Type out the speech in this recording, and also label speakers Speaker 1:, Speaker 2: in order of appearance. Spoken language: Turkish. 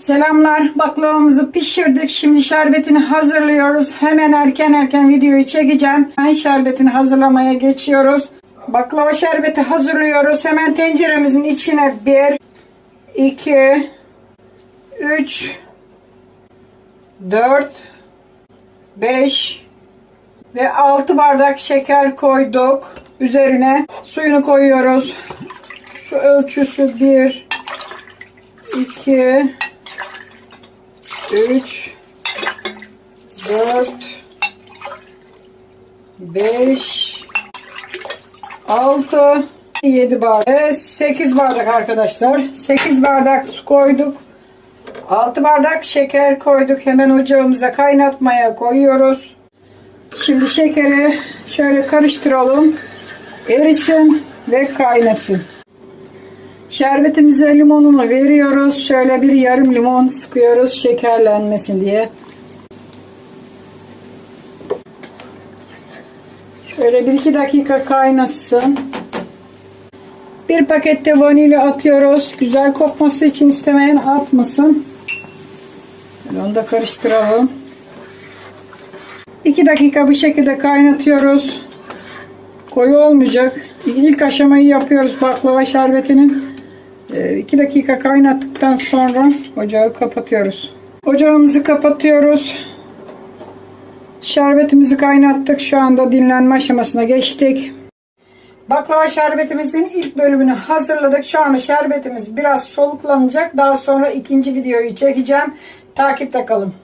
Speaker 1: Selamlar. Baklavamızı pişirdik. Şimdi şerbetini hazırlıyoruz. Hemen erken erken videoyu çekeceğim. Hemen şerbetini hazırlamaya geçiyoruz. Baklava şerbeti hazırlıyoruz. Hemen tenceremizin içine 1, 2, 3, 4, 5 ve 6 bardak şeker koyduk. Üzerine suyunu koyuyoruz. Su ölçüsü 1, 2, 3 4 5 6 7 bardak. 8 bardak arkadaşlar. 8 bardak su koyduk. 6 bardak şeker koyduk. Hemen ocağımıza kaynatmaya koyuyoruz. Şimdi şekeri şöyle karıştıralım. Erisin ve kaynasın Şerbetimize limonunu veriyoruz. Şöyle bir yarım limon sıkıyoruz şekerlenmesin diye. Şöyle bir iki dakika kaynasın. Bir pakette vanilya atıyoruz. Güzel kokması için istemeyen atmasın. Onu da karıştıralım. 2 dakika bu şekilde kaynatıyoruz. Koyu olmayacak. İlk aşamayı yapıyoruz baklava şerbetinin. 2 dakika kaynattıktan sonra ocağı kapatıyoruz. Ocağımızı kapatıyoruz. Şerbetimizi kaynattık. Şu anda dinlenme aşamasına geçtik. Baklava şerbetimizin ilk bölümünü hazırladık. Şu anda şerbetimiz biraz soluklanacak. Daha sonra ikinci videoyu çekeceğim. Takipte kalın.